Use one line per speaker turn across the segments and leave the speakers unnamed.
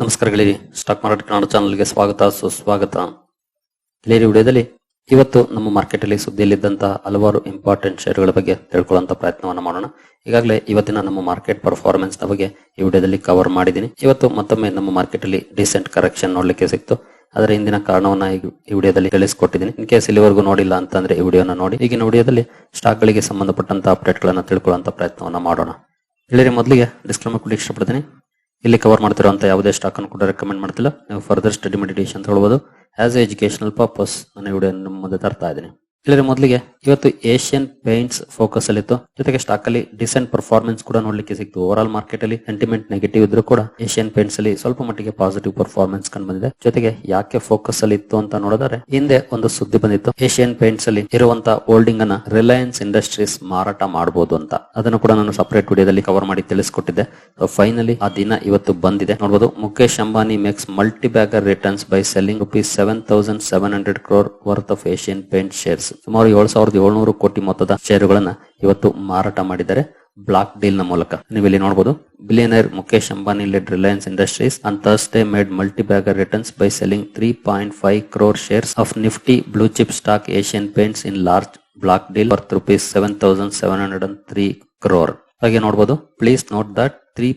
ನಮಸ್ಕಾರಗಳಿರಿ stock market Kannada ಚಾನಲ್ಗೆ ಸ್ವಾಗತ, ಸುಸ್ವಾಗತ. ಗೆಳೆಯರಿ, ವಿಡಿಯೋದಲ್ಲಿ ಇವತ್ತು ನಮ್ಮ ಮಾರ್ಕೆಟ್ ಅಲ್ಲಿ ಸುದ್ದಿಯಲ್ಲಿದ್ದಂತಹ ಹಲವಾರು ಇಂಪಾರ್ಟೆಂಟ್ ಷೇರುಗಳ ಬಗ್ಗೆ ತಿಳ್ಕೊಳ್ಳುವಂತ ಪ್ರಯತ್ನವನ್ನ ಮಾಡೋಣ. ಈಗಾಗಲೇ ಇವತ್ತಿನ ನಮ್ಮ ಮಾರ್ಕೆಟ್ ಪರ್ಫಾರ್ಮೆನ್ಸ್ನ ಬಗ್ಗೆ ಈ ವಿಡಿಯೋದಲ್ಲಿ ಕವರ್ ಮಾಡಿದ್ದೀನಿ. ಇವತ್ತು ಮತ್ತೊಮ್ಮೆ ನಮ್ಮ ಮಾರ್ಕೆಟ್ ಅಲ್ಲಿ ರೀಸೆಂಟ್ ಕರೆಕ್ಷನ್ ನೋಡ್ಲಿಕ್ಕೆ ಸಿಕ್ತು. ಅದರ ಹಿಂದಿನ ಕಾರಣವನ್ನ ಈ ವಿಡಿಯೋದಲ್ಲಿ ತಿಳಿಸ್ಕೊಟ್ಟಿದ್ದೀನಿ. ಇನ್ ಕೇಸ್ ಇಲ್ಲಿವರೆಗೂ ನೋಡಿಲ್ಲ ಅಂತಂದ್ರೆ ಈ ವಿಡಿಯೋನ ನೋಡಿ. ಈಗಿನ ವಿಡಿಯೋದಲ್ಲಿ ಸ್ಟಾಕ್ ಗಳಿಗೆ ಸಂಬಂಧಪಟ್ಟಂತ ಅಪ್ಡೇಟ್ ಗಳನ್ನ ತಿಳ್ಕೊಳ್ಳುವಂತ ಪ್ರಯತ್ನವನ್ನ ಮಾಡೋಣ. ಇಲ್ಲಿ ಮೊದಲಿಗೆ ಡಿಸ್ಕ್ಲೇಮರ್ ಕೊಡಿ ಇಷ್ಟಪಡ್ತೀನಿ. ಇಲ್ಲಿ ಕವರ್ ಮಾಡ್ತಿರುವಂತ ಯಾವುದೇ ಸ್ಟಾಕ್ ಅನ್ನು ಕೂಡ ರೆಕಮೆಂಡ್ ಮಾಡ್ತಿಲ್ಲ. ನೀವು ಫರ್ದರ್ ಸ್ಟಡಿ ಮೆಡಿಟೇಷನ್ ತಗೊಳ್ಬಹುದು ಆಸ್ ಎ ಎಜುಕೇಶನಲ್ ಪರ್ಪಸ್ ನಾನು ವಿಡಿಯೋ ನಿಮ್ಮ ಮುಂದೆ ತರ್ತಾ ಇದ್ದೀನಿ. ಇಲ್ಲಿ ಮೊದಲಿಗೆ ಇವತ್ತು ಏಷ್ಯನ್ ಪೇಂಟ್ಸ್ ಫೋಕಸ್ ಅಲ್ಲಿ ಇತ್ತು. ಜೊತೆಗೆ ಸ್ಟಾಕ್ ಅಲ್ಲಿ ಡಿಸೆಂಟ್ ಪರ್ಫಾರ್ಮೆನ್ಸ್ ಕೂಡ ನೋಡ್ಲಿಕ್ಕೆ ಸಿಕ್ತು. ಓವರ್ ಆಲ್ ಮಾರ್ಕೆಟ್ ಅಲ್ಲಿ ಸೆಂಟಿಮೆಂಟ್ ನೆಗೆಟಿವ್ ಇದ್ರೂ ಕೂಡ ಏಷ್ಯನ್ ಪೇಂಟ್ಸ್ ಅಲ್ಲಿ ಸ್ವಲ್ಪ ಮಟ್ಟಿಗೆ ಪಾಸಿಟಿವ್ ಪರ್ಫಾರ್ಮೆನ್ಸ್ ಕಂಡು ಬಂದಿದೆ. ಜೊತೆಗೆ ಯಾಕೆ ಫೋಕಸ್ ಅಲ್ಲಿ ಇತ್ತು ಅಂತ ನೋಡಿದ್ರೆ ಹಿಂದೆ ಒಂದು ಸುದ್ದಿ ಬಂದಿತ್ತು. ಏಷ್ಯನ್ ಪೇಂಟ್ಸ್ ಅಲ್ಲಿ ಇರುವಂತಹ ಹೋಲ್ಡಿಂಗ್ ಅನ್ನ ರಿಲಯನ್ಸ್ ಇಂಡಸ್ಟ್ರೀಸ್ ಮಾರಾಟ ಮಾಡಬಹುದು ಅಂತ. ಅದನ್ನು ಕೂಡ ನಾನು ಸಪರೇಟ್ ವಿಡಿಯೋದಲ್ಲಿ ಕವರ್ ಮಾಡಿ ತಿಳಿಸ್ಕೊಟ್ಟಿದ್ದೆ. ಫೈನಲಿ ಆ ದಿನ ಇವತ್ತು ಬಂದಿದೆ. ನೋಡಬಹುದು Mukesh Ambani makes multi bagger returns by selling rupees seven thousand seven hundred crore worth of Asian paint shares ಸುಮಾರು ಏಳು ಸಾವಿರದ ಏಳ್ನೂರು ಕೋಟಿ ಮೊತ್ತದ ಷೇರುಗಳನ್ನ ಇವತ್ತು ಮಾರಾಟ ಮಾಡಿದ್ದಾರೆ ಬ್ಲಾಕ್ ಡೀಲ್ನ ಮೂಲಕ. ನೀವು ಇಲ್ಲಿ ನೋಡಬಹುದು billionaire Mukesh Ambani led Reliance Industries Thursday made multi bagger returns by selling three point five crore shares of Nifty blue chip stock Asian Paints in large block deal worth rupees seven thousand seven hundred and three crore ಹಾಗೆ ನೋಡಬಹುದು please note that three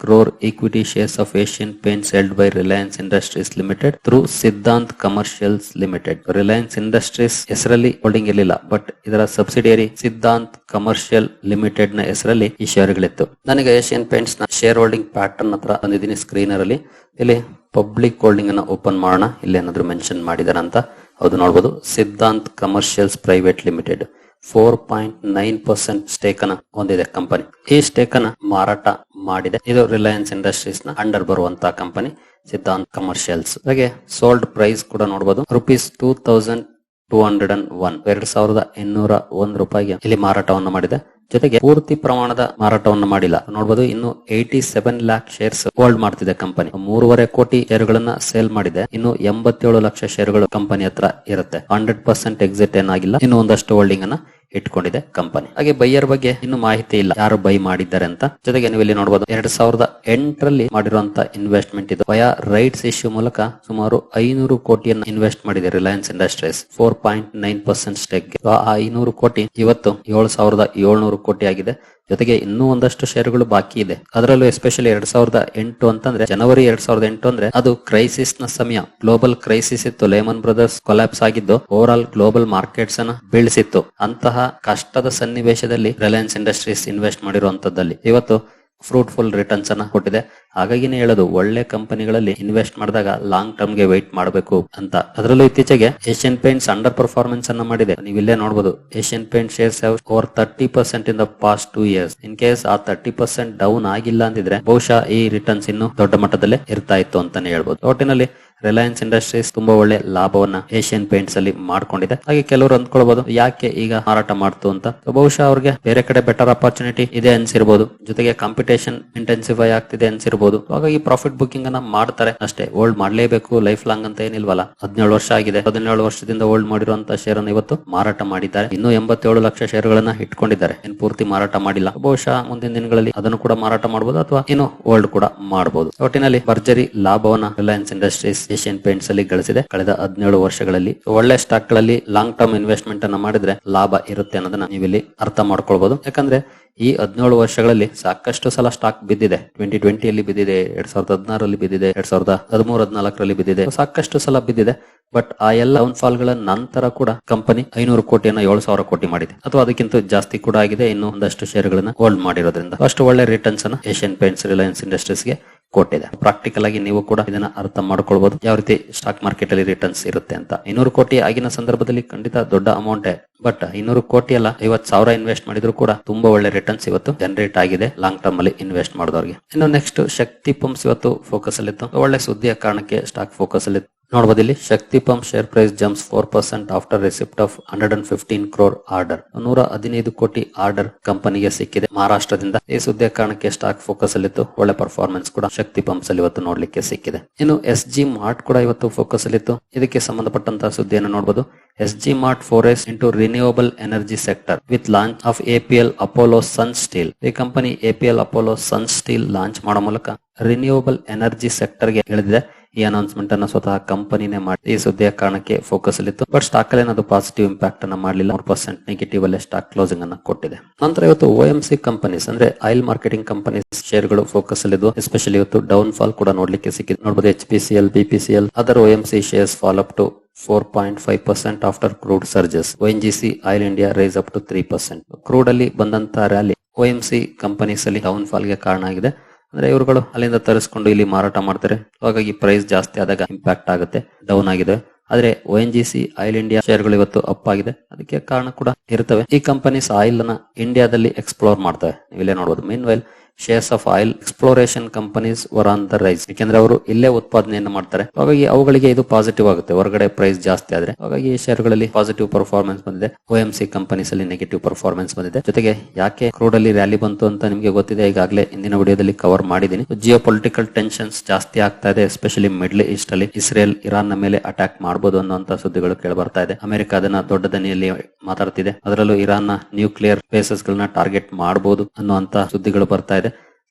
crore equity shares of shares of held paints Reliance by Reliance Industries limited Commercials Limited. ರಿಲಯನ್ಸ್ industries ಹೆಸರಲ್ಲಿ holding ಇರಲಿಲ್ಲ but ಇದರ subsidiary Siddhant commercial ಲಿಮಿಟೆಡ್ನ ಹೆಸರಲ್ಲಿ ಈ ಶೇರ್ಗಳಿತ್ತು ನನಗೆ ಏಷ್ಯನ್ ಪೇಂಟ್ಸ್ನ ಶೇರ್ ಹೋಲ್ಡಿಂಗ್ ಪ್ಯಾಟರ್ನ್ ಹತ್ರ ಬಂದಿದ್ದೀನಿ ಸ್ಕ್ರೀನರ್ ಅಲ್ಲಿ ಇಲ್ಲಿ ಪಬ್ಲಿಕ್ ಹೋಲ್ಡಿಂಗ್ ಅನ್ನ ಓಪನ್ ಮಾಡೋಣ. ಇಲ್ಲಿ ಏನಾದ್ರು ಮೆನ್ಷನ್ ಮಾಡಿದಾರ ಅಂತ ಹೌದು ನೋಡಬಹುದು Siddhant commercials private limited four point nine percent stake ಅನ್ನ ಹೊಂದಿದೆ ಕಂಪನಿ ಈ ಸ್ಟೇಕ್ ಅನ್ನ ಮಾರಾಟ ಮಾಡಿದೆ. ಇದು ರಿಲಯನ್ಸ್ ಇಂಡಸ್ಟ್ರೀಸ್ನ ಅಂಡರ್ ಬರುವಂತಹ ಕಂಪನಿ ಸಿದ್ಧಾಂತ್ ಕಮರ್ಷಿಯಲ್ಸ್ ಹಾಗೆ ಸೋಲ್ಡ್ ಪ್ರೈಸ್ ಕೂಡ ನೋಡಬಹುದು rupees two thousand two hundred and one ಎರಡ್ ಸಾವಿರದ ಇನ್ನೂರ ಒಂದ್ ರೂಪಾಯಿಗೆ ಇಲ್ಲಿ ಮಾರಾಟವನ್ನು ಮಾಡಿದೆ. ಜೊತೆಗೆ ಪೂರ್ತಿ ಪ್ರಮಾಣದ ಮಾರಾಟವನ್ನು ಮಾಡಿಲ್ಲ. ನೋಡಬಹುದು ಇನ್ನು eighty seven lakh shares hold ಮಾಡ್ತಿದೆ ಕಂಪನಿ ಮೂರುವರೆ ಕೋಟಿ ಶೇರುಗಳನ್ನ ಸೇಲ್ ಮಾಡಿದೆ. ಇನ್ನು ಎಂಬತ್ತೇಳು ಲಕ್ಷ ಶೇರುಗಳು ಕಂಪನಿ ಹತ್ರ ಇರುತ್ತೆ. ಹಂಡ್ರೆಡ್ ಪರ್ಸೆಂಟ್ ಎಕ್ಸಿಟ್ ಏನಾಗಿಲ್ಲ. ಇನ್ನು ಒಂದಷ್ಟು ಹೋಲ್ಡಿಂಗ್ ಅನ್ನ ಇಟ್ಕೊಂಡಿದೆ ಕಂಪನಿ ಹಾಗೆ ಬೈಯರ್ ಬಗ್ಗೆ ಇನ್ನು ಮಾಹಿತಿ ಇಲ್ಲ. ಯಾರು ಬೈ ಮಾಡಿದ್ದಾರೆ ಅಂತ. ಜೊತೆಗೆ ನೀವು ಇಲ್ಲಿ ನೋಡಬಹುದು ಎರಡ್ ಸಾವಿರದ ಎಂಟರಲ್ಲಿ ಮಾಡಿರುವಂತಹ ಇನ್ವೆಸ್ಟ್ಮೆಂಟ್ ಇದು. ವಯಾ ರೈಟ್ಸ್ ಇಶ್ಯೂ ಮೂಲಕ ಸುಮಾರು ಐನೂರು ಕೋಟಿಯನ್ನ ಇನ್ವೆಸ್ಟ್ ಮಾಡಿದೆ Reliance Industries four point nine percent stake ಆ ಐನೂರು ಕೋಟಿ ಇವತ್ತು ಏಳು ಸಾವಿರದ ಏಳ್ನೂರು ಕೋಟಿ ಆಗಿದೆ ಜೊತೆಗೆ ಇನ್ನೂ ಒಂದಷ್ಟು ಷೇರುಗಳು ಬಾಕಿ ಇದೆ. ಅದರಲ್ಲೂ ಎಸ್ಪೆಷಲಿ ಎರಡ್ ಸಾವಿರದ ಎಂಟು ಅಂತಂದ್ರೆ, ಜನವರಿ ಎರಡ್ ಸಾವಿರದ ಎಂಟು ಅಂದ್ರೆ ಅದು ಕ್ರೈಸಿಸ್ನ ಸಮಯ. ಗ್ಲೋಬಲ್ ಕ್ರೈಸಿಸ್ ಇತ್ತು. ಲೇಮನ್ ಬ್ರದರ್ಸ್ ಕೊಲಾಪ್ಸ್ ಆಗಿದ್ದು ಓವರ್ ಆಲ್ ಗ್ಲೋಬಲ್ ಮಾರ್ಕೆಟ್ಸ್ ಅನ್ನ ಬೀಳಿಸಿತ್ತು. ಅಂತಹ ಕಷ್ಟದ ಸನ್ನಿವೇಶದಲ್ಲಿ ರಿಲಯನ್ಸ್ ಇಂಡಸ್ಟ್ರೀಸ್ ಇನ್ವೆಸ್ಟ್ ಮಾಡಿರುವಂತದ್ದಲ್ಲಿ. ಇವತ್ತು ಫ್ರೂಟ್ಫುಲ್ ರಿಟರ್ನ್ಸ್ ಅನ್ನ ಕೊಟ್ಟಿದೆ. ಹಾಗಾಗಿನೇ ಹೇಳೋದು, ಒಳ್ಳೆ ಕಂಪನಿಗಳಲ್ಲಿ ಇನ್ವೆಸ್ಟ್ ಮಾಡಿದಾಗ ಲಾಂಗ್ ಟರ್ಮ್ಗೆ ವೆಯ್ಟ್ ಮಾಡಬೇಕು ಅಂತ. ಅದರಲ್ಲೂ ಇತ್ತೀಚೆಗೆ ಏಷ್ಯನ್ ಪೇಂಟ್ಸ್ ಅಂಡರ್ ಪರ್ಫಾರ್ಮೆನ್ಸ್ ಅನ್ನ ಮಾಡಿದೆ. ನೀವು ಇಲ್ಲೇ ನೋಡಬಹುದು Asian paint shares over thirty percent in the past two years in case ಆ ತರ್ಟಿ ಪರ್ಸೆಂಟ್ ಡೌನ್ ಆಗಿಲ್ಲ ಅಂತಿದ್ರೆ ಬಹುಶಃ ಈ ರಿಟರ್ನ್ಸ್ ಇನ್ನು ದೊಡ್ಡ ಮಟ್ಟದಲ್ಲಿ ಇರ್ತಾ ಇತ್ತು ಅಂತಾನೆ ಹೇಳ್ಬೋದು. ಒಟ್ಟಿನಲ್ಲಿ ರಿಲಯನ್ಸ್ ಇಂಡಸ್ಟ್ರೀಸ್ ತುಂಬಾ ಒಳ್ಳೆ ಲಾಭವನ್ನ ಏಷ್ಯನ್ ಪೇಂಟ್ಸ್ ಅಲ್ಲಿ ಮಾಡ್ಕೊಂಡಿದೆ. ಹಾಗೆ ಕೆಲವರು ಅಂದ್ಕೊಳ್ಬಹುದು ಯಾಕೆ ಈಗ ಮಾರಾಟ ಮಾಡ್ತು ಅಂತ. ಬಹುಶಃ ಅವ್ರಿಗೆ ಬೇರೆ ಕಡೆ ಬೆಟರ್ ಅಪರ್ಚುನಿಟಿ ಇದೆ ಅನ್ಸಿರ್ಬೋದು. ಜೊತೆಗೆ ಕಾಂಪಿಟೇಷನ್ ಇಂಟೆನ್ಸಿಫೈ ಆಗ್ತಿದೆ ಅನ್ಸಿರ್ಬೋದು. ಹಾಗಾಗಿ ಪ್ರಾಫಿಟ್ ಬುಕಿಂಗ್ ಅನ್ನ ಮಾಡ್ತಾರೆ. ಅಷ್ಟೇ ಓಲ್ಡ್ ಮಾಡ್ಲೇಬೇಕು ಲೈಫ್ ಲಾಂಗ್ ಅಂತ ಏನಿಲ್ವಲ್ಲ. ಹದಿನೇಳು ವರ್ಷ ಆಗಿದೆ. ಹದಿನೇಳು ವರ್ಷದಿಂದ ಓಲ್ಡ್ ಮಾಡಿರುವಂತಹ ಶೇರ್ ಅನ್ನು ಇವತ್ತು ಮಾರಾಟ ಮಾಡಿದ್ದಾರೆ. ಇನ್ನೂ ಎಂಬತ್ತೇಳು ಲಕ್ಷ ಶೇರ್ಗಳನ್ನ ಇಟ್ಕೊಂಡಿದ್ದಾರೆ. ಏನ್ ಪೂರ್ತಿ ಮಾರಾಟ ಮಾಡಿಲ್ಲ. ಬಹುಶಃ ಮುಂದಿನ ದಿನಗಳಲ್ಲಿ ಅದನ್ನು ಕೂಡ ಮಾರಾಟ ಮಾಡಬಹುದು ಅಥವಾ ಇನ್ನು ಓಲ್ಡ್ ಕೂಡ ಮಾಡಬಹುದು ಒಟ್ಟಿನಲ್ಲಿ ಭರ್ಜರಿ ಲಾಭವನ್ನ ರಿಲಯನ್ಸ್ ಇಂಡಸ್ಟ್ರೀಸ್ ಏಷ್ಯನ್ ಪೇಂಟ್ಸ್ ಅಲ್ಲಿ ಗಳಿಸಿದೆ. ಕಳೆದ ಹದಿನೇಳು ವರ್ಷಗಳಲ್ಲಿ ಒಳ್ಳೆ ಸ್ಟಾಕ್ಗಳಲ್ಲಿ ಲಾಂಗ್ ಟರ್ಮ್ ಇನ್ವೆಸ್ಟ್ಮೆಂಟ್ ಅನ್ನ ಮಾಡಿದ್ರೆ ಲಾಭ ಇರುತ್ತೆ ಅನ್ನೋದನ್ನ ನೀವಿಲ್ಲಿ ಅರ್ಥ ಮಾಡ್ಕೊಳ್ಬಹುದು ಯಾಕಂದ್ರೆ ಈ ಹದಿನೇಳು ವರ್ಷಗಳಲ್ಲಿ ಸಾಕಷ್ಟು ಸಲ ಸ್ಟಾಕ್ ಬಿದ್ದಿದೆ. ಟ್ವೆಂಟಿ ಟ್ವೆಂಟಿಯಲ್ಲಿ ಬಿದ್ದಿದೆ, ಎರಡ್ ಸಾವಿರದ ಹದಿನಾರಲ್ಲಿ ಬಿದ್ದಿದೆ, ಎರಡ್ ಸಾವಿರದ ಹದಿಮೂರು, ಹದಿನಾಲ್ಕರಲ್ಲಿ ಬಿದ್ದಿದೆ. ಸಾಕಷ್ಟು ಸಲ ಬಿದ್ದಿದೆ. ಬಟ್ ಆ ಎಲ್ಲ ಡೌನ್ ಫಾಲ್ಗಳ ನಂತರ ಕೂಡ ಕಂಪನಿ ಐನೂರು ಕೋಟಿಯನ್ನ ಏಳು ಸಾವಿರ ಕೋಟಿ ಮಾಡಿದೆ. ಅಥವಾ ಅದಕ್ಕಿಂತ ಜಾಸ್ತಿ ಕೂಡ ಆಗಿದೆ. ಇನ್ನು ಒಂದಷ್ಟು ಶೇರುಗಳನ್ನ ಹೋಲ್ಡ್ ಮಾಡಿರೋದ್ರಿಂದ ಅಷ್ಟು ಒಳ್ಳೆ ರಿಟರ್ನ್ಸ್ ಅನ್ನ ಏಷ್ಯನ್ ಪೇಂಟ್ಸ್, ರಿಲಯನ್ಸ್ ಇಂಡಸ್ಟ್ರೀಸ್ ಗೆ ಕೊಟ್ಟಿದೆ ಪ್ರಾಕ್ಟಿಕಲ್ ಆಗಿ ನೀವು ಕೂಡ ಇದನ್ನ ಅರ್ಥ ಮಾಡ್ಕೊಳ್ಬಹುದು ಯಾವ ರೀತಿ ಸ್ಟಾಕ್ ಮಾರ್ಕೆಟ್ ಅಲ್ಲಿ ರಿಟರ್ನ್ಸ್ ಇರುತ್ತೆ ಅಂತ. ಇನ್ನೂರು ಕೋಟಿ ಆಗಿನ ಸಂದರ್ಭದಲ್ಲಿ ಖಂಡಿತ ದೊಡ್ಡ ಅಮೌಂಟ್ ಬಟ್ ಇನ್ನೂರು ಕೋಟಿ ಅಲ್ಲ ಐವತ್ ಸಾವಿರ ಇನ್ವೆಸ್ಟ್ ಮಾಡಿದ್ರು ಕೂಡ ತುಂಬಾ ಒಳ್ಳೆ ರಿಟರ್ನ್ಸ್ ಇವತ್ತು ಜನರೇಟ್ ಆಗಿದೆ. ಲಾಂಗ್ ಟರ್ಮ್ ಅಲ್ಲಿ ಇನ್ವೆಸ್ಟ್ ಮಾಡಿದವರಿಗೆ. ಇನ್ನು ನೆಕ್ಸ್ಟ್ ಶಕ್ತಿ ಪಂಪ್ಸ್ ಇವತ್ತು ಫೋಕಸ್ ಅಲ್ಲಿ ಒಳ್ಳೆ ಸುದ್ದಿಯ ಕಾರಣಕ್ಕೆ ಸ್ಟಾಕ್ ಫೋಕಸ್ ಅಲ್ಲಿ ನೋಡಬಹುದು ಇಲ್ಲಿ. Shakti pump share price jumps four percent after receipt of hundred and fifteen crore order ನೂರ ಹದಿನೈದು ಕೋಟಿ ಆರ್ಡರ್ ಕಂಪನಿಗೆ ಸಿಕ್ಕಿದೆ. ಮಹಾರಾಷ್ಟ್ರದಿಂದ ಈ ಸುದ್ದಿಯ ಕಾರಣಕ್ಕೆ ಸ್ಟಾಕ್ ಫೋಕಸ್ ಅಲ್ಲಿತ್ತು. ಒಳ್ಳೆ ಪರ್ಫಾರ್ಮೆನ್ಸ್ ಕೂಡ ಶಕ್ತಿ ಪಂಪ್ಸ್ ಅಲ್ಲಿ ಇವತ್ತು ನೋಡ್ಲಿಕ್ಕೆ ಸಿಕ್ಕಿದೆ. ಇನ್ನು ಎಸ್ ಜಿ ಮಾರ್ಟ್ ಕೂಡ ಇವತ್ತು ಫೋಕಸ್ ಅಲ್ಲಿತ್ತು. ಇದಕ್ಕೆ ಸಂಬಂಧಪಟ್ಟಂತಹ ಸುದ್ದಿಯನ್ನು ನೋಡಬಹುದು S G mart forays into renewable energy sector with launch of APL Apollo sun steel ಈ company APL Apollo sun steel launch ಮಾಡೋ ಮೂಲಕ ರಿನ್ಯೂವಬಲ್ ಎನರ್ಜಿ ಸೆಕ್ಟರ್ಗೆ ಇಳಿದಿದೆ. ಈ ಅನೌನ್ಸ್ಮೆಂಟ್ ಅನ್ನ ಸ್ವತಃ ಕಂಪನಿನೇ ಮಾಡಿ ಈ ಸುದ್ದಿಯ ಕಾರಣಕ್ಕೆ ಫೋಕಸ್ ಅಲ್ಲಿತ್ತು. ಬಟ್ ಸ್ಟಾಕ್ ಅಲ್ಲಿ ಅದು ಪಾಸಿಟಿವ್ ಇಂಪ್ಯಾಕ್ಟ್ ಅನ್ನ ಮಾಡಲಿಲ್ಲ. ಮೂರು ಪರ್ಸೆಂಟ್ ನೆಗೆಟಿವ್ ಅಲ್ಲೇ ಸ್ಟಾಕ್ ಕ್ಲೋಸಿಂಗ್ ಅನ್ನ ಕೊಟ್ಟಿದೆ. ನಂತರ ಇವತ್ತು ಓ ಎಂ ಸಿ ಕಂಪನೀಸ್ ಅಂದ್ರೆ ಆಯಿಲ್ ಮಾರ್ಕೆಟಿಂಗ್ ಕಂಪನೀಸ್ ಶೇರ್ಗಳು ಫೋಕಸ್ ಅಲ್ಲಿದ್ದು ಎಸ್ಪೆಷಲಿ ಇವತ್ತು ಡೌನ್ ಫಾಲ್ ಕೂಡ ನೋಡ್ಲಿಕ್ಕೆ ಸಿಕ್ಕಿದೆ. ನೋಡಬಹುದು H P C L B P other O M C shares fall up to four point five percent after crude surges N G C oil India rise up to three percent crude ಅಲ್ಲಿ ಬಂದಂತ rally O M C companies ಅಲ್ಲಿ down ಫಾಲ್ಗೆ ಕಾರಣ ಆಗಿದೆ. ಅಂದ್ರೆ ಇವರುಗಳು ಅಲ್ಲಿಂದ ತರಿಸ್ಕೊಂಡು ಇಲ್ಲಿ ಮಾರಾಟ ಮಾಡ್ತಾರೆ. ಹಾಗಾಗಿ ಪ್ರೈಸ್ ಜಾಸ್ತಿ ಆದಾಗ ಇಂಪ್ಯಾಕ್ಟ್ ಆಗುತ್ತೆ ಡೌನ್ ಆಗಿದೆ. ಆದ್ರೆ O N G C oil India ಶೇರ್ಗಳು ಇವತ್ತು ಅಪ್ ಆಗಿದೆ. ಅದಕ್ಕೆ ಕಾರಣ ಕೂಡ ಇರ್ತವೆ. ಈ ಕಂಪನೀಸ್ ಆಯಿಲ್ ಅನ್ನ ಇಂಡಿಯಾದಲ್ಲಿ ಎಕ್ಸ್ಪ್ಲೋರ್ ಮಾಡ್ತವೆ. ಇಲ್ಲೇ ನೋಡಬಹುದು meanwhile shares of oil exploration companies were on the rise ಯಾಕೆಂದ್ರೆ ಅವರು ಇಲ್ಲೇ ಉತ್ಪಾದನೆಯನ್ನು ಮಾಡ್ತಾರೆ. ಹಾಗಾಗಿ ಅವುಗಳಿಗೆ ಇದು ಪಾಸಿಟಿವ್ ಆಗುತ್ತೆ. ಹೊರಗಡೆ ಪ್ರೈಸ್ ಜಾಸ್ತಿ ಆದ್ರೆ. ಹಾಗಾಗಿ ಈ ಶೇರ್ಗಳಲ್ಲಿ ಪಾಸಿಟಿವ್ ಪರ್ಫಾರ್ಮೆನ್ಸ್ ಬಂದಿದೆ. ಒ ಎಂ ಸಿ ಕಂಪನೀಸ್ ಅಲ್ಲಿ ನೆಗೆಟಿವ್ ಪರ್ಫಾರ್ಮೆನ್ಸ್ ಬಂದಿದೆ. ಜೊತೆಗೆ ಯಾಕೆ ಕ್ರೂಡ್ ಅಲ್ಲಿ ರ್ಯಾಲಿ ಬಂತು ಅಂತ ನಿಮಗೆ ಗೊತ್ತಿದೆ, ಈಗಾಗಲೇ ಇಂದಿನ ವಿಡಿಯೋದಲ್ಲಿ ಕವರ್ ಮಾಡಿದೀನಿ ಜಿಯೋ ಪೊಲಿಟಿಕಲ್ ಟೆನ್ಷನ್ಸ್ ಜಾಸ್ತಿ ಆಗ್ತಾ ಇದೆ ಎಸ್ಪೆಷಲಿ ಮಿಡ್ಲ್ ಈಸ್ಟ್ ಅಲ್ಲಿ. ಇಸ್ರೇಲ್ ಇರಾನ್ನ ಮೇಲೆ ಅಟ್ಯಾಕ್ ಮಾಡಬಹುದು ಅನ್ನುವಂತ ಸುದ್ದಿಗಳು ಕೇಳಿ ಬರ್ತಾ ಇದೆ. ಅಮೆರಿಕ ಅದನ್ನ ದೊಡ್ಡ ದನಿಯಲ್ಲಿ ಮಾತಾಡ್ತಿದೆ. ಅದರಲ್ಲೂ ಇರಾನ್ನ ನ್ಯೂಕ್ಲಿಯರ್ ಬೇಸಸ್ ಗಳನ್ನ ಟಾರ್ಗೆಟ್ ಮಾಡಬಹುದು ಅನ್ನುವಂತ ಸುದ್ದಿಗಳು ಬರ್ತಾ ಇದೆ.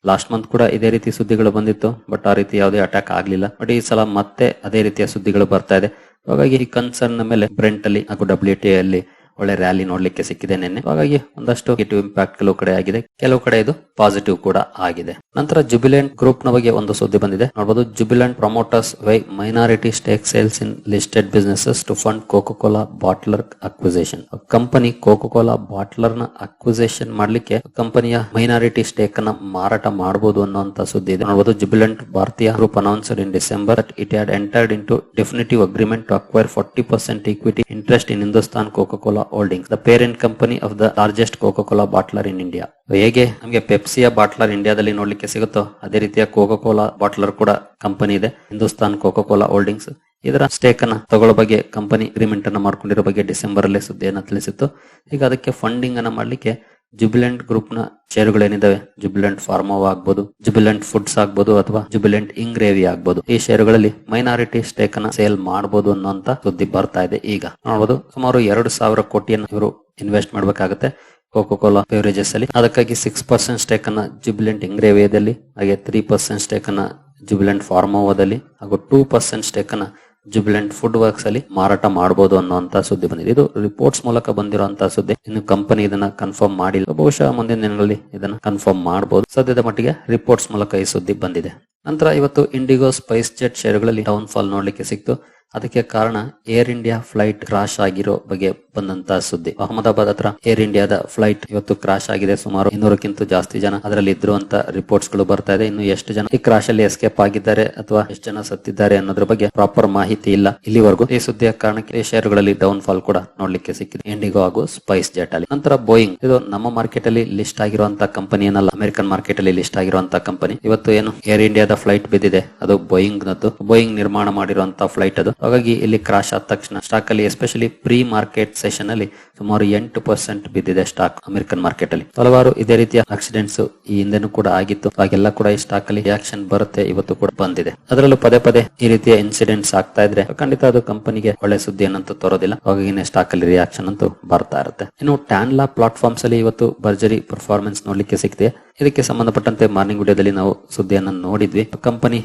ಲಾಸ್ಟ್ ಮಂತ್ ಕೂಡ ಇದೇ ರೀತಿ ಸುದ್ದಿಗಳು ಬಂದಿತ್ತು ಬಟ್ ಆ ರೀತಿ ಯಾವುದೇ ಅಟ್ಯಾಕ್ ಆಗಲಿಲ್ಲ. ಬಟ್ ಈ ಸಲ ಮತ್ತೆ ಅದೇ ರೀತಿಯ ಸುದ್ದಿಗಳು ಬರ್ತಾ ಇದೆ. ಹಾಗಾಗಿ ಈ ಕನ್ಸರ್ನ್ ಮೇಲೆ ಬ್ರೆಂಟ್ ಅಲ್ಲಿ ಹಾಗೂ ಡಬ್ಲ್ಯೂ ಟಿ ಅಲ್ಲಿ ಒಳ್ಳೆ ರ್ಯಾಲಿ ನೋಡ್ಲಿಕ್ಕೆ ಸಿಕ್ಕಿದೆ ನಿನ್ನೆ. ಹಾಗಾಗಿ ಒಂದಷ್ಟು ನೆಗೆಟಿವ್ ಇಂಪ್ಯಾಕ್ಟ್ ಕೆಲವು ಕಡೆ ಆಗಿದೆ. ಕೆಲವು ಕಡೆ ಇದು ಪಾಸಿಟಿವ್ ಕೂಡ ಆಗಿದೆ. ನಂತರ ಜುಬಿಲೆಂಟ್ ಗ್ರೂಪ್ನ ಬಗ್ಗೆ ಒಂದು ಸುದ್ದಿ ಬಂದಿದೆ. ನೋಡಬಹುದು Jubilant promoters eye minority stake sales in listed businesses to fund Coca Cola bottler acquisition company Coca Cola ಬಾಟ್ಲರ್ನ acquisition ಮಾಡ್ಲಿಕ್ಕೆ ಕಂಪನಿಯ ಮೈನಾರಿಟಿ ಸ್ಟೇಕ್ ಅನ್ನ ಮಾರಾಟ ಮಾಡಬಹುದು ಅನ್ನುವಂತ ಸುದ್ದಿ ಇದೆ. ನೋಡಬಹುದು Jubilant Bhartiya group announced in December it had entered into definitive agreement to acquire forty percent equity interest in Hindustan Coca Cola holdings the parent company of the largest Coca Cola bottler in India ಹೇಗೆ? ನಮಗೆ ಪೆಪ್ಸಿಯ bottler ಇಂಡಿಯಾದಲ್ಲಿ ನೋಡ್ಲಿಕ್ಕೆ ಸಿಗುತ್ತೋ? ಅದೇ ರೀತಿಯ Coca-Cola butler ಕೂಡ company ಇದೆ. ಹಿಂದೂಸ್ತಾನ್ ಕೋಕೋಕೋಲಾ ಹೋಲ್ಡಿಂಗ್ಸ್ ಇದರ ಸ್ಟೇಕ್ ಅನ್ನ ತಗೊಳ್ಳೋ ಬಗ್ಗೆ ಕಂಪನಿ ಅಗ್ರಿಮೆಂಟ್ ಅನ್ನ ಮಾಡ್ಕೊಂಡಿರೋ ಬಗ್ಗೆ ಡಿಸೆಂಬರ್ ಅಲ್ಲಿ ಸುದ್ದಿಯನ್ನ ತಿಳಿಸಿತ್ತು. ಈಗ ಅದಕ್ಕೆ ಫಂಡಿಂಗ್ ಅನ್ನ ಮಾಡ್ಲಿಕ್ಕೆ ಜುಬಿಲೆಂಟ್ ಗ್ರೂಪ್ನ ಶೇರುಗಳೇನಿದಾವೆ ಜುಬಿಲೆಂಟ್ ಫಾರ್ಮೋ ಆಗ್ಬೋದು ಜುಬಿಲೆಂಟ್ ಫುಡ್ಸ್ ಆಗ್ಬೋದು ಅಥವಾ ಜುಬಿಲೆಂಟ್ ಇಂಗ್ರೇವಿ ಆಗ್ಬೋದು. ಈ ಶೇರುಗಳಲ್ಲಿ ಮೈನಾರಿಟಿ ಸ್ಟೇಕ್ ಅನ್ನ ಸೇಲ್ ಮಾಡಬಹುದು ಅನ್ನೋಂತ ಸುದ್ದಿ ಬರ್ತಾ ಇದೆ ಈಗ. ನೋಡಬಹುದು ಸುಮಾರು ಎರಡು ಸಾವಿರ ಕೋಟಿಯನ್ನು ಇವರು ಇನ್ವೆಸ್ಟ್ ಮಾಡಬೇಕಾಗುತ್ತೆ ಕೋಕೋ ಕೋಲಾ ಬೇವರೇಜಸ್ ಅಲ್ಲಿ. ಅದಕ್ಕಾಗಿ ಸಿಕ್ಸ್ ಪರ್ಸೆಂಟ್ ಸ್ಟೇಕ್ ಅನ್ನ ಜುಬಿಲೆಂಟ್ ಇಂಗ್ರೇವಿಯಾದಲ್ಲಿ ಹಾಗೆ ತ್ರೀ ಪರ್ಸೆಂಟ್ ಸ್ಟೇಕ್ ಅನ್ನ ಜುಬಿಲೆಂಟ್ ಫಾರ್ಮೋವಾದಲ್ಲಿ ಹಾಗೂ ಟೂ ಪರ್ಸೆಂಟ್ ಸ್ಟೇಕ್ ಅನ್ನ ಜುಬಿಲೆಂಟ್ ಫುಡ್ ವರ್ಕ್ಸ್ ಅಲ್ಲಿ ಮಾರಾಟ ಮಾಡಬಹುದು ಅನ್ನುವಂತ ಸುದ್ದಿ ಬಂದಿದೆ. ಇದು ರಿಪೋರ್ಟ್ಸ್ ಮೂಲಕ ಬಂದಿರುವಂತಹ ಸುದ್ದಿ. ಇನ್ನು ಕಂಪನಿ ಇದನ್ನ ಕನ್ಫರ್ಮ್ ಮಾಡಿಲ್ಲ. ಬಹುಶಃ ಮುಂದಿನ ದಿನಗಳಲ್ಲಿ ಇದನ್ನ ಕನ್ಫರ್ಮ್ ಮಾಡಬಹುದು ಸದ್ಯದ ಮಟ್ಟಿಗೆ ರಿಪೋರ್ಟ್ಸ್ ಮೂಲಕ ಈ ಸುದ್ದಿ ಬಂದಿದೆ. ನಂತರ ಇವತ್ತು ಇಂಡಿಗೋ ಸ್ಪೈಸ್ ಜೆಟ್ ಶೇರುಗಳಲ್ಲಿ ಡೌನ್ ಫಾಲ್ ನೋಡ್ಲಿಕ್ಕೆ ಸಿಕ್ತು. ಅದಕ್ಕೆ ಕಾರಣ ಏರ್ ಇಂಡಿಯಾ ಫ್ಲೈಟ್ ಕ್ರಾಶ್ ಆಗಿರೋ ಬಗ್ಗೆ ಬಂದಂತ ಸುದ್ದಿ. ಅಹಮದಾಬಾದ್ ಹತ್ರ ಏರ್ ಇಂಡಿಯಾದ ಫ್ಲೈಟ್ ಇವತ್ತು ಕ್ರಾಶ್ ಆಗಿದೆ. ಸುಮಾರು ಇನ್ನೂರಕ್ಕಿಂತ ಜಾಸ್ತಿ ಜನ ಅದರಲ್ಲಿ ಇದ್ರು ಅಂತ ರಿಪೋರ್ಟ್ಸ್ಗಳು ಬರ್ತಾ ಇದೆ. ಇನ್ನು ಎಷ್ಟು ಜನ ಈ ಕ್ರಾಶ್ ಅಲ್ಲಿ ಎಸ್ಕೇಪ್ ಆಗಿದ್ದಾರೆ ಅಥವಾ ಎಷ್ಟು ಜನ ಸತ್ತಿದ್ದಾರೆ ಅನ್ನೋದ್ರ ಬಗ್ಗೆ ಪ್ರಾಪರ್ ಮಾಹಿತಿ ಇಲ್ಲ ಇಲ್ಲಿವರೆಗೂ. ಈ ಸುದ್ದಿಯ ಕಾರಣಕ್ಕೆ ಶೇರುಗಳಲ್ಲಿ ಡೌನ್ ಫಾಲ್ ಕೂಡ ನೋಡ್ಲಿಕ್ಕೆ ಸಿಕ್ಕಿದೆ. ಇಂಡಿಗೋ ಹಾಗೂ ಸ್ಪೈಸ್ ಜೆಟ್ ಅಲ್ಲಿ. ನಂತರ ಬೋಯಿಂಗ್ ಇದು ನಮ್ಮ ಮಾರ್ಕೆಟ್ ಅಲ್ಲಿ ಲಿಸ್ಟ್ ಆಗಿರುವಂತಹ ಕಂಪನಿ ಏನಲ್ಲ ಅಮೆರಿಕನ್ ಮಾರ್ಕೆಟ್ ಅಲ್ಲಿ ಲಿಸ್ಟ್ ಆಗಿರುವಂತಹ ಕಂಪನಿ ಇವತ್ತು ಏನು ಏರ್ ಇಂಡಿಯಾದ ಫ್ಲೈಟ್ ಬಿದ್ದಿದೆ. ಅದು ಬೋಯಿಂಗ್ ನದ್ದು. ಬೋಯಿಂಗ್ ನಿರ್ಮಾಣ ಮಾಡಿರುವಂತಹ ಫ್ಲೈಟ್ ಅದು. ಹಾಗಾಗಿ ಇಲ್ಲಿ ಕ್ರಾಶ್ ಆದ ತಕ್ಷಣ ಸ್ಟಾಕ್ ಅಲ್ಲಿ ಎಸ್ಪೆಷಲಿ ಪ್ರೀ ಮಾರ್ಕೆಟ್ ಸೆಷನ್ ಅಲ್ಲಿ ಸುಮಾರು ಎಂಟು ಪರ್ಸೆಂಟ್ ಬಿದ್ದಿದೆ ಸ್ಟಾಕ್ ಅಮೆರಿಕನ್ ಮಾರ್ಕೆಟ್ ಅಲ್ಲಿ. ಹಲವಾರು ಇದೇ ರೀತಿಯ ಆಕ್ಸಿಡೆಂಟ್ಸ್ ಈ ಹಿಂದೆನೂ ಕೂಡ ಆಗಿತ್ತು. ಹಾಗೆಲ್ಲ ಕೂಡ ಈ ಸ್ಟಾಕ್ ಅಲ್ಲಿ ರಿಯಾಕ್ಷನ್ ಬರುತ್ತೆ, ಇವತ್ತು ಕೂಡ ಬಂದಿದೆ. ಅದರಲ್ಲೂ ಪದೇ ಪದೇ ಈ ರೀತಿಯ ಇನ್ಸಿಡೆಂಟ್ಸ್ ಆಗ್ತಾ ಇದ್ರೆ ಖಂಡಿತ ಅದು ಕಂಪನಿಗೆ ಒಳ್ಳೆ ಸುದ್ದಿ ಏನಂತೂ ತರೋದಿಲ್ಲ. ಹಾಗಾಗಿ ಸ್ಟಾಕ್ ಅಲ್ಲಿ ರಿಯಾಕ್ಷನ್ ಅಂತೂ ಬರ್ತಾ ಇರುತ್ತೆ. ಇನ್ನು ಟ್ಯಾನ್ಲಾ ಪ್ಲಾಟ್ಫಾರ್ಮ್ಸ್ ಅಲ್ಲಿ ಇವತ್ತು ಭರ್ಜರಿ ಪರ್ಫಾರ್ಮೆನ್ಸ್ ನೋಡ್ಲಿಕ್ಕೆ ಸಿಕ್ತಿದೆ. ಇದಕ್ಕೆ ಸಂಬಂಧಪಟ್ಟಂತೆ ಮಾರ್ನಿಂಗ್ ವಿಡಿಯೋದಲ್ಲಿ ನಾವು ಸುದ್ದಿಯನ್ನ ನೋಡಿದ್ವಿ. ಕಂಪನಿ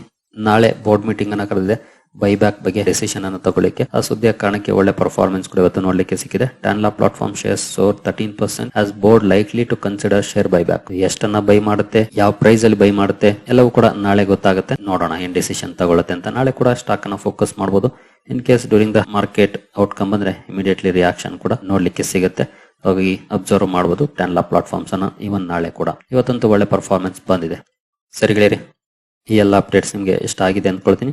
ನಾಳೆ ಬೋರ್ಡ್ ಮೀಟಿಂಗ್ ಅನ್ನ ಕರೆದಿದೆ. ಬೈಬ್ಯಾಕ್ ಬಗ್ಗೆ ಡೆಸಿಷನ್ ಅನ್ನು ತಗೊಳ್ಳಿಕ್ಕೆ ಆ ಸುದ್ದಿಯ ಕಾರಣಕ್ಕೆ ಒಳ್ಳೆ ಪರ್ಫಾರ್ಮೆನ್ಸ್ ಕೂಡ ಇವತ್ತು ನೋಡ್ಲಿಕ್ಕೆ ಸಿಕ್ಕಿದೆ. Tanla platform shares soar thirteen percent as board likely to consider share buyback ಎಷ್ಟನ್ನ buy ಮಾಡುತ್ತೆ, ಯಾವ ಪ್ರೈಸ್ ಅಲ್ಲಿ ಬೈ ಮಾಡುತ್ತೆ, ಎಲ್ಲವೂ ಕೂಡ ನಾಳೆ ಗೊತ್ತಾಗುತ್ತೆ. ನೋಡೋಣ ಏನ್ ಡಿಸಿಷನ್ ತಗೊಳ್ಳುತ್ತೆ ಅಂತ ನಾಳೆ ಕೂಡ ಸ್ಟಾಕ್ ಅನ್ನ ಫೋಕಸ್ ಮಾಡಬಹುದು in case during the market outcome ಬಂದ್ರೆ ಇಮಿಡಿಯೇಟ್ಲಿ ರಿಯಾಕ್ಷನ್ ಕೂಡ ನೋಡ್ಲಿಕ್ಕೆ ಸಿಗುತ್ತೆ. ಹಾಗಾಗಿ ಅಬ್ಸರ್ವ್ ಮಾಡಬಹುದು ಟ್ಯಾನ್ಲಾ ಪ್ಲಾಟ್ಫಾರ್ಮ್ಸ್ ಅನ್ನ ಇವನ್ ನಾಳೆ ಕೂಡ. ಇವತ್ತಂತೂ ಒಳ್ಳೆ ಪರ್ಫಾರ್ಮೆನ್ಸ್ ಬಂದಿದೆ. ಸರಿ ಗೆಳೆಯರಿ ಈ ಎಲ್ಲ ಅಪ್ಡೇಟ್ಸ್ ನಿಮಗೆ ಇಷ್ಟ ಆಗಿದೆ ಅಂದ್ಕೊಳ್ತೀನಿ.